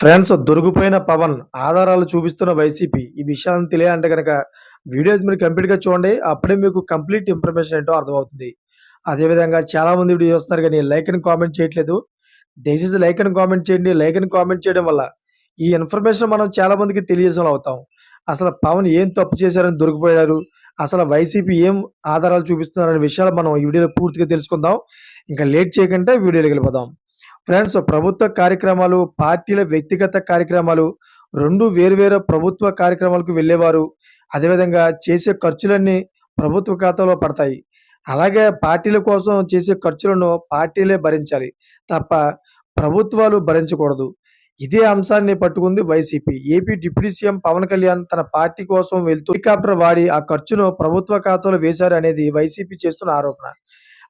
Friends దొరికిపోయిన Pawan ఆధారాలు చూపిస్తున్న YCP ఈ విషయాలను తెలియాలంటే కనుక వీడియో మీరు కంప్లీట్గా చూడండి అప్పుడే మీకు కంప్లీట్ ఇన్ఫర్మేషన్ ఏంటో అర్థమవుతుంది. అదేవిధంగా చాలామంది వీడియో చూస్తున్నారు కానీ లైక్ అని కామెంట్ చేయట్లేదు. దయచేసి లైక్ అని కామెంట్ చేయండి. లైక్ అని కామెంట్ చేయడం వల్ల ఈ ఇన్ఫర్మేషన్ మనం చాలామందికి తెలియజేసిన అవుతాం. అసలు పవన్ ఏం తప్పు చేశారని దొరికిపోయారు? అసలు వైసీపీ ఏం ఆధారాలు చూపిస్తున్నారనే విషయాలు మనం ఈ వీడియోలో పూర్తిగా తెలుసుకుందాం. ఇంకా లేట్ చేయకుండా వీడియోలోకి వెళ్ళిపోదాం. ఫ్రెండ్స్ ప్రభుత్వ కార్యక్రమాలు పార్టీల వ్యక్తిగత కార్యక్రమాలు రెండు వేరువేరు ప్రభుత్వ కార్యక్రమాలకు వెళ్ళేవారు. అదేవిధంగా చేసే ఖర్చులన్నీ ప్రభుత్వ ఖాతాలో పడతాయి. అలాగే పార్టీల కోసం చేసే ఖర్చులను పార్టీలే భరించాలి తప్ప ప్రభుత్వాలు భరించకూడదు. ఇదే అంశాన్ని పట్టుకుంది YCP. AP deputy CM Pawan Kalyan తన పార్టీ కోసం వెళ్తూ హెలికాప్టర్ వాడి ఆ ఖర్చును ప్రభుత్వ ఖాతాలో వేశారు అనేది వైసీపీ చేస్తున్న ఆరోపణ.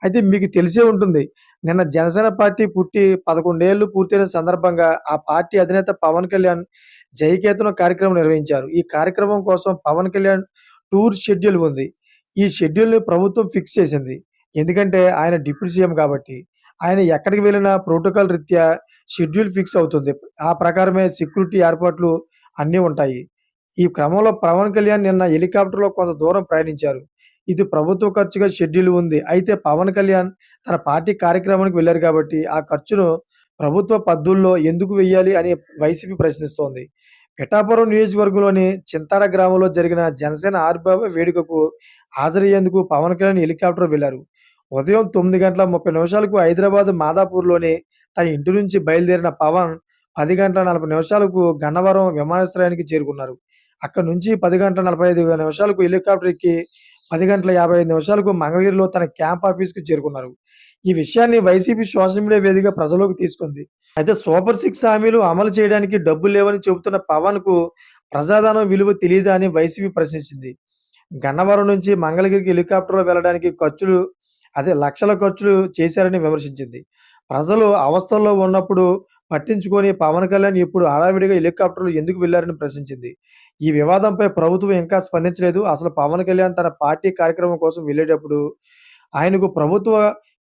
అయితే మీకు తెలిసే ఉంటుంది నిన్న జనసేన పార్టీ పుట్టి పదకొండేళ్ళు పూర్తయిన సందర్భంగా ఆ పార్టీ అధినేత పవన్ కళ్యాణ్ జయకేతన కార్యక్రమం నిర్వహించారు. ఈ కార్యక్రమం కోసం పవన్ కళ్యాణ్ టూర్ షెడ్యూల్ ఉంది. ఈ షెడ్యూల్ని ప్రభుత్వం ఫిక్స్ చేసింది. ఎందుకంటే ఆయన డిప్యూటీ సీఎం కాబట్టి. ఆయన ఎక్కడికి వెళ్ళినా ప్రోటోకాల్ రీత్యా షెడ్యూల్ ఫిక్స్ అవుతుంది. ఆ ప్రకారమే సెక్యూరిటీ ఏర్పాట్లు అన్నీ ఉంటాయి. ఈ క్రమంలో పవన్ కళ్యాణ్ నిన్న హెలికాప్టర్లో కొంత దూరం ప్రయాణించారు. ఇది ప్రభుత్వ ఖర్చుగా షెడ్యూల్ ఉంది. అయితే పవన్ కళ్యాణ్ తన పార్టీ కార్యక్రమానికి వెళ్ళారు కాబట్టి ఆ ఖర్చును ప్రభుత్వ పద్దుల్లో ఎందుకు వెయ్యాలి అని వైసీపీ ప్రశ్నిస్తోంది. పిఠాపురం నియోజకవర్గంలోని చింతాడ గ్రామంలో జరిగిన జనసేన ఆవిర్భావ వేడుకకు హాజరయ్యేందుకు పవన్ కళ్యాణ్ హెలికాప్టర్ వెళ్ళారు. ఉదయం తొమ్మిది గంటల ముప్పై నిమిషాలకు హైదరాబాద్ మాదాపూర్లోని తన ఇంటి నుంచి బయలుదేరిన పవన్ పది గంటల నలభై నిమిషాలకు గన్నవరం విమానాశ్రయానికి చేరుకున్నారు. అక్కడ నుంచి పది గంటల నలభై ఐదు నిమిషాలకు హెలికాప్టర్ ఎక్కి పది గంటల యాభై ఐదు నిమిషాలకు మంగళగిరిలో తన క్యాంప్ ఆఫీస్కు చేరుకున్నారు. ఈ విషయాన్ని వైసీపీ సోషల్ మీడియా వేదిక ప్రజలోకి తీసుకుంది. అయితే సూపర్ సిక్స్ హామీలు అమలు చేయడానికి డబ్బులు లేవని చెబుతున్న పవన్కు ప్రజాదానం విలువ తెలియదా అని వైసీపీ ప్రశ్నించింది. గన్నవరం నుంచి మంగళగిరికి హెలికాప్టర్లో వెళ్ళడానికి ఖర్చులు అదే లక్షల ఖర్చులు చేశారని విమర్శించింది. ప్రజలు అవస్థల్లో ఉన్నప్పుడు పట్టించుకొని పవన్ కళ్యాణ్ ఇప్పుడు హడావిడిగా హెలికాప్టర్లు ఎందుకు వెళ్ళారని ప్రశ్నించింది. ఈ వివాదంపై ప్రభుత్వం ఇంకా స్పందించలేదు. అసలు పవన్ కళ్యాణ్ తన పార్టీ కార్యక్రమం కోసం వెళ్ళేటప్పుడు ఆయనకు ప్రభుత్వ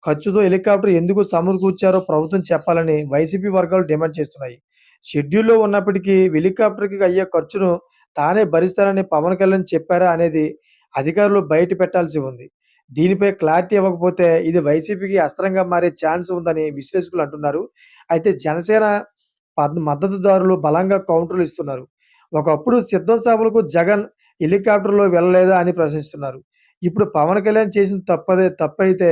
ఖర్చుతో హెలికాప్టర్ ఎందుకు సమకూర్చారో ప్రభుత్వం చెప్పాలని వైసీపీ వర్గాలు డిమాండ్ చేస్తున్నాయి. షెడ్యూల్లో ఉన్నప్పటికీ హెలికాప్టర్కి అయ్యే ఖర్చును తానే భరిస్తారని పవన్ కళ్యాణ్ చెప్పారా అనేది అధికారులు బయట పెట్టాల్సి ఉంది. దీనిపై క్లారిటీ ఇవ్వకపోతే ఇది వైసీపీకి అస్త్రంగా మారే ఛాన్స్ ఉందని విశ్లేషకులు అంటున్నారు. అయితే జనసేన మద్దతుదారులు బలంగా కౌంటర్లు ఇస్తున్నారు. ఒకప్పుడు సిద్ధం సభలకు జగన్ హెలికాప్టర్లో వెళ్ళలేదా అని ప్రశ్నిస్తున్నారు. ఇప్పుడు పవన్ కళ్యాణ్ చేసిన తప్పదే తప్పైతే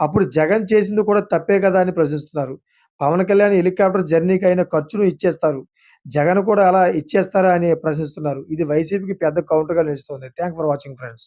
అప్పుడు జగన్ చేసింది కూడా తప్పే కదా అని ప్రశ్నిస్తున్నారు. పవన్ కళ్యాణ్ హెలికాప్టర్ జర్నీకి అయిన ఖర్చును ఇచ్చేస్తారు. జగన్ కూడా అలా ఇచ్చేస్తారా అని ప్రశ్నిస్తున్నారు. ఇది వైసీపీకి పెద్ద కౌంటర్గా నిలుస్తుంది. Thank for watching friends